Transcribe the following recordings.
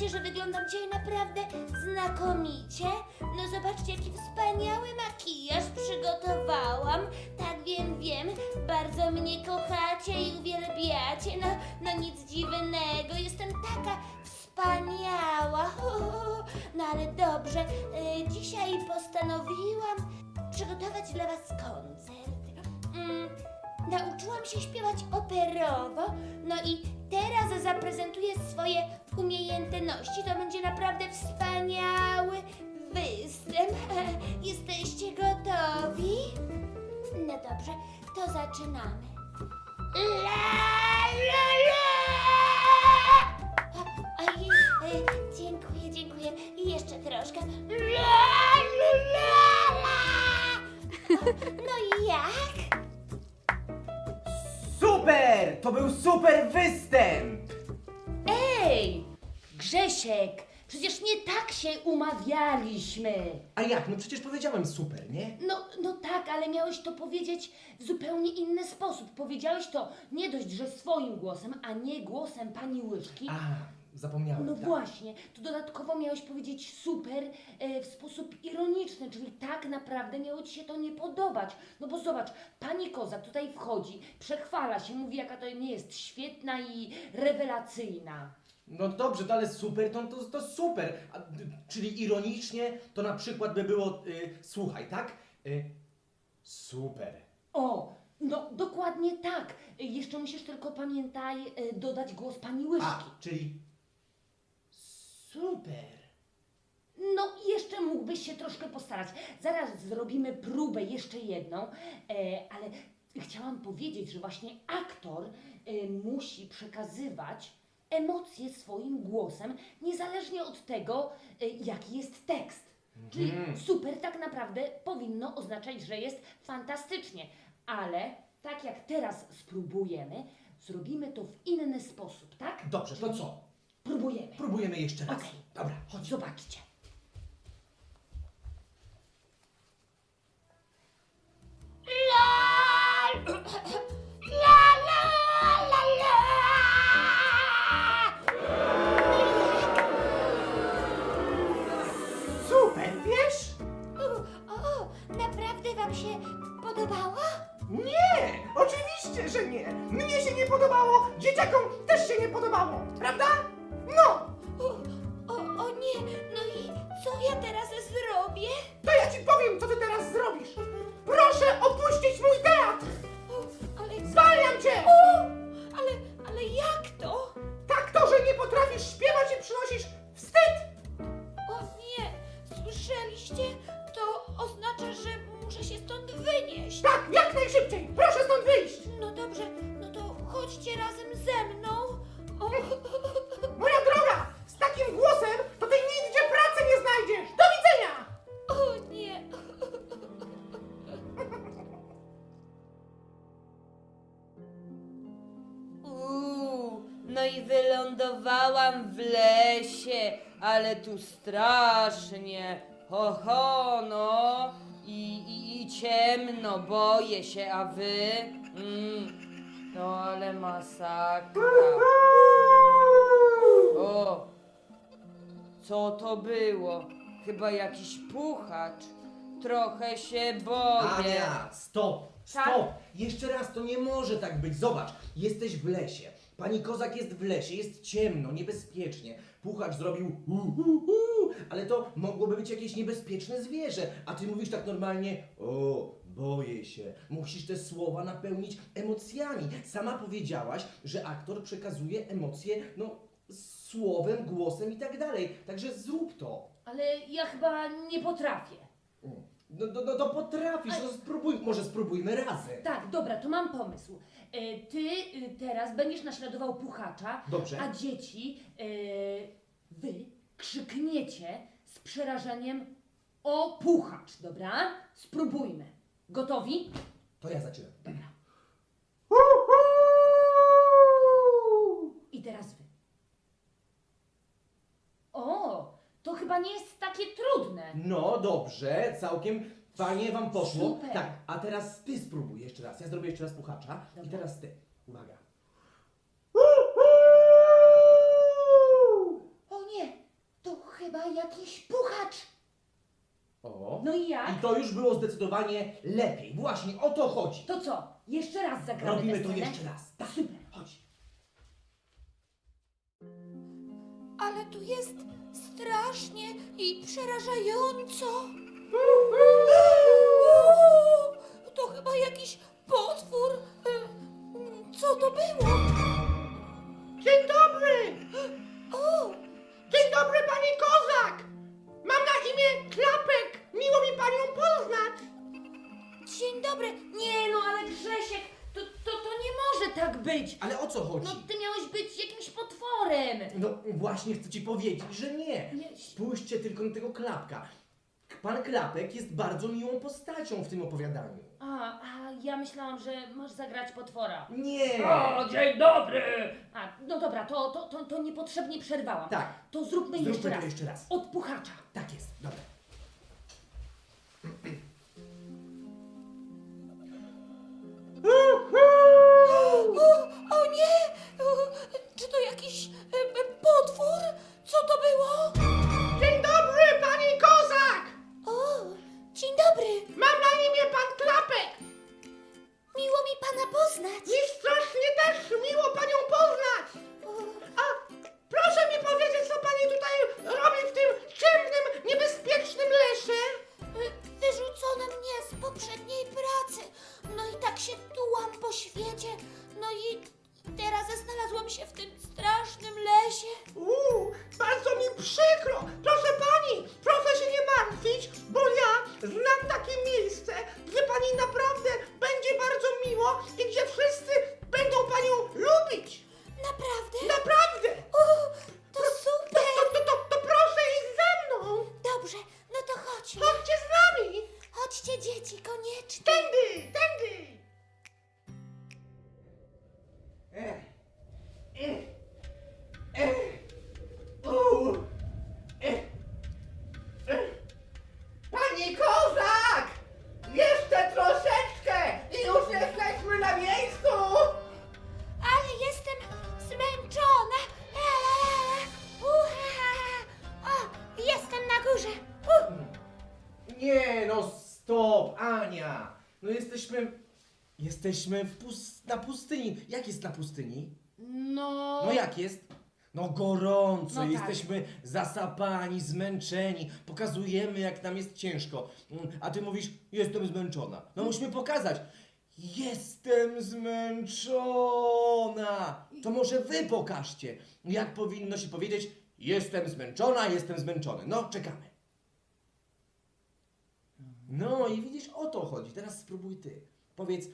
uważacie, że wyglądam dzisiaj naprawdę znakomicie? No zobaczcie, jaki wspaniały makijaż przygotowałam. Tak wiem, wiem, bardzo mnie kochacie i uwielbiacie. No, no nic dziwnego, jestem taka wspaniała. No ale dobrze, y, dzisiaj postanowiłam przygotować dla Was koncert. Mm, nauczyłam się śpiewać operowo, no i teraz zaprezentuję swoje umiejętności. To będzie naprawdę wspaniały występ. Jesteście gotowi? No dobrze, to zaczynamy. La, la, la! E, dziękuję, dziękuję. I jeszcze troszkę. La, la, la. No i jak? Super! To był super występ! Ej, Grzesiek, przecież nie tak się umawialiśmy. A jak? No przecież powiedziałem super, nie? No, no tak, ale miałeś to powiedzieć w zupełnie inny sposób. Powiedziałeś to nie dość, że swoim głosem, a nie głosem pani Łyżki. A, zapomniałem. No tak. właśnie, to dodatkowo miałeś powiedzieć super e, w sposób ironiczny, czyli tak naprawdę miało ci się to nie podobać. No bo zobacz, pani Kozak tutaj wchodzi, przechwala się, mówi jaka to nie jest świetna i rewelacyjna. No dobrze, to ale super, to, to, to super. A, y, czyli ironicznie to na przykład by było, y, słuchaj, tak? Y, super. O, no dokładnie tak. Jeszcze musisz tylko pamiętaj y, dodać głos pani Łyżki. A, czyli super. No i jeszcze mógłbyś się troszkę postarać. Zaraz zrobimy próbę jeszcze jedną, e, ale chciałam powiedzieć, że właśnie aktor e, musi przekazywać emocje swoim głosem, niezależnie od tego, e, jaki jest tekst. Czyli Mhm. super tak naprawdę powinno oznaczać, że jest fantastycznie, ale tak jak teraz spróbujemy, zrobimy to w inny sposób, tak? Dobrze, to co? Próbujemy. Próbujemy jeszcze raz. Okej. Dobra, chodź. Zobaczcie. La, la, la, la, la. Super, wiesz? O, o, naprawdę wam się podobało? Nie! Oczywiście, że nie! Mnie się nie podobało, dzieciakom też się nie podobało, prawda? Jak najszybciej! Proszę stąd wyjść! No dobrze, no to chodźcie razem ze mną. O, Moja droga! Z takim głosem to ty nigdzie pracy nie znajdziesz! Do widzenia! o nie. Uuu, no i wylądowałam w lesie, ale tu strasznie. Ho, ho, no. Ciemno, boję się, a wy? Mm, no ale masakra. O, co to było? Chyba jakiś puchacz. Trochę się boję. Ania, stop, stop! Tak? Jeszcze raz, to nie może tak być. Zobacz, jesteś w lesie. Pani Kozak jest w lesie, jest ciemno, niebezpiecznie. Puchacz zrobił hu, hu, hu, ale to mogłoby być jakieś niebezpieczne zwierzę. A ty mówisz tak normalnie, o, boję się. Musisz te słowa napełnić emocjami. Sama powiedziałaś, że aktor przekazuje emocje, no, słowem, głosem i tak dalej. Także zrób to. Ale ja chyba nie potrafię. No, no, no to potrafisz, no spróbuj, może spróbujmy razem. Tak, dobra, to mam pomysł. E, Ty y, teraz będziesz naśladował puchacza, Dobrze. a dzieci, e, wy krzykniecie z przerażeniem o puchacz, dobra? Spróbujmy. Gotowi? To ja zaczynam. Dobra. I teraz wy. O, to chyba chyba nie jest takie trudne. No dobrze, całkiem fajnie wam poszło. Super. Tak, a teraz ty spróbuj jeszcze raz. Ja zrobię jeszcze raz puchacza. I Dobra. teraz ty. Uwaga. O nie, to chyba jakiś puchacz. O. No i jak? I to już było zdecydowanie lepiej. Właśnie o to chodzi. To co? Jeszcze raz zagramy Robimy tę to scenę? jeszcze raz. Tak, Super. chodź. Ale tu jest strasznie i przerażająco. To chyba jakiś potwór. Co to było? Dzień dobry! O, Dzień dobry, pani Kozak! Mam na imię Klapek. Miło mi panią poznać. dzień dobry. Nie no, ale Grzesiek, to, to, to nie może tak być. Ale o co chodzi? No ty miałeś być jakimś potworem. No właśnie chcę ci powiedzieć, że. Spójrzcie tylko na tego klapka. Pan Klapek jest bardzo miłą postacią w tym opowiadaniu. A, a ja myślałam, że masz zagrać potwora. Nie! O, dzień dobry! A, no dobra, to, to, to, to niepotrzebnie przerwałam. Tak, To zróbmy, zróbmy jeszcze to raz. jeszcze raz. Od puchacza. Tak jest, dobra. Się w tym strasznym lesie. Uuu, bardzo mi przykro. Proszę pani, proszę się nie martwić, bo ja znam takie miejsce, gdzie pani naprawdę będzie bardzo miło i gdzie wszyscy będą panią lubić. Naprawdę? Naprawdę. O, to To, super. to, to, to, to proszę iść ze mną. Dobrze, no to chodźmy. Chodźcie z nami. Chodźcie dzieci, koniecznie. Tędy, tędy. Nie, no stop, Ania! No jesteśmy... Jesteśmy w pus... na pustyni. Jak jest na pustyni? No. No jak jest? No gorąco, No tak. jesteśmy zasapani, zmęczeni, pokazujemy jak nam jest ciężko. Mm, A ty mówisz, jestem zmęczona. No musimy pokazać. Jestem zmęczona. To może wy pokażcie, jak powinno się powiedzieć, jestem zmęczona, jestem zmęczony. No, czekamy. No i widzisz, o to chodzi. Teraz spróbuj ty. Powiedz,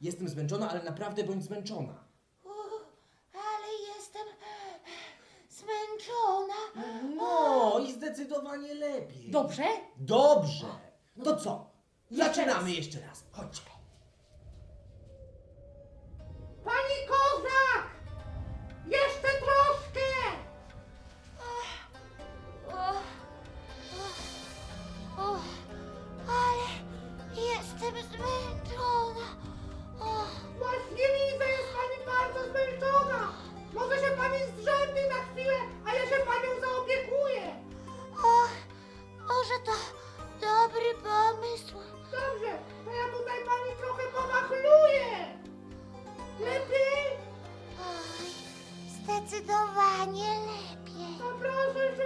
jestem zmęczona, ale naprawdę bądź zmęczona. Uh, ale jestem zmęczona. No i zdecydowanie lepiej. Dobrze? Dobrze. To co? Zaczynamy jeszcze raz. Chodźcie. Zdecydowanie lepiej. Proszę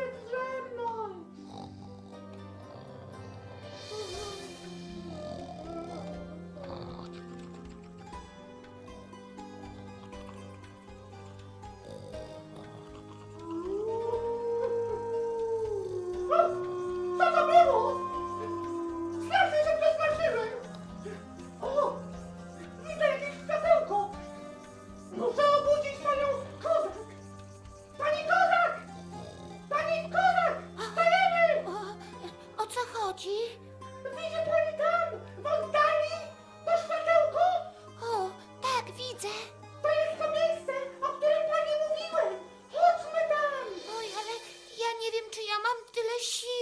o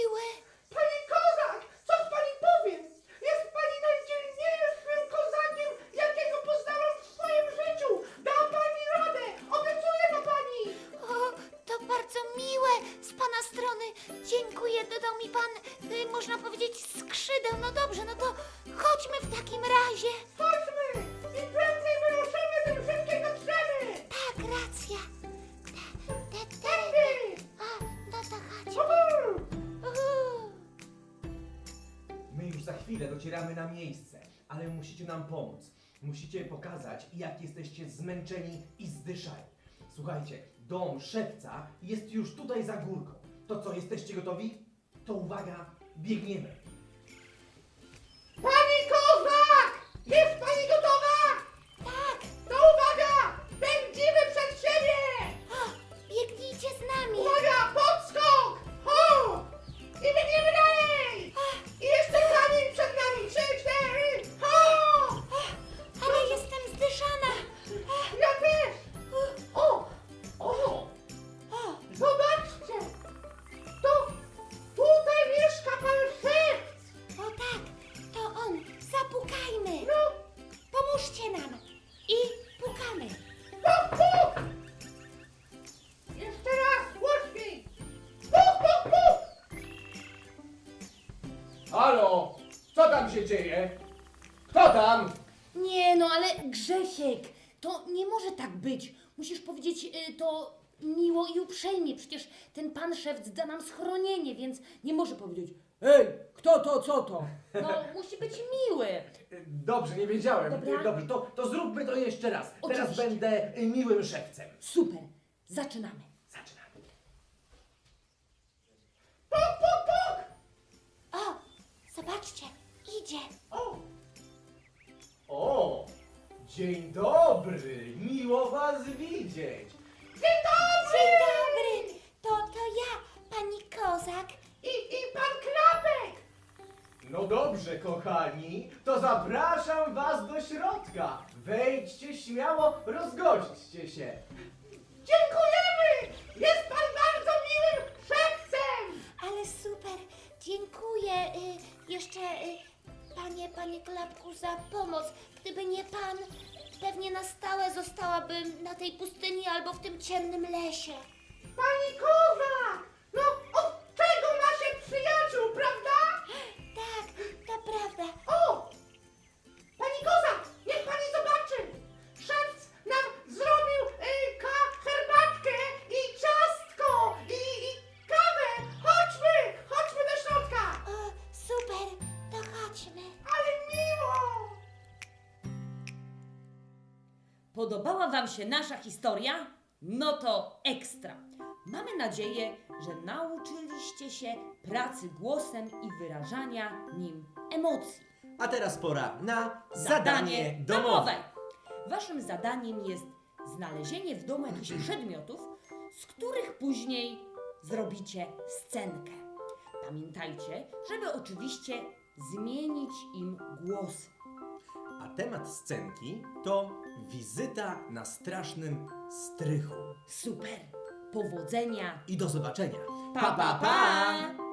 chwilę docieramy na miejsce, ale musicie nam pomóc. Musicie pokazać, jak jesteście zmęczeni i zdyszani. Słuchajcie, dom szewca jest już tutaj za górką. To co, jesteście gotowi? To uwaga, biegniemy. Pomóżcie nam. I pukamy. puk, puk! Jeszcze raz, głośniej! Puk, puk, puk! Halo, co tam się dzieje? Kto tam? Nie no, ale Grzesiek, to nie może tak być. Musisz powiedzieć y, to miło i uprzejmie. Przecież ten pan szewc da nam schronienie, więc nie może powiedzieć Ej, kto to, co to? No, musi być miły. Dobrze, nie wiedziałem. Dobra. Dobrze, to, to zróbmy to jeszcze raz. Teraz Oczywiście. będę y, miłym szewcem. Super, zaczynamy. Zaczynamy. Puk, puk, puk! O, zobaczcie, idzie. O! O, dzień dobry, miło was widzieć. Dzień dobry! Dzień dobry. To, to ja, pani Kozak. I, I pan Klapek! No dobrze, kochani, to zapraszam was do środka. Wejdźcie śmiało, rozgośćcie się. Dziękujemy! Jest pan bardzo miłym szewcem! Ale super, dziękuję y, jeszcze, y, panie, panie Klapku, za pomoc. Gdyby nie pan, pewnie na stałe zostałabym na tej pustyni albo w tym ciemnym lesie. Pani Koza! No, od czego ma się przyjaciół, prawda? Podobała Wam się nasza historia? No to ekstra! Mamy nadzieję, że nauczyliście się pracy głosem i wyrażania nim emocji. A teraz pora na zadanie domowe. Waszym zadaniem jest znalezienie w domu jakichś przedmiotów, z których później zrobicie scenkę. Pamiętajcie, żeby oczywiście zmienić im głosy. A temat scenki to wizyta na strasznym strychu. Super! Powodzenia! I do zobaczenia. pa! pa, pa!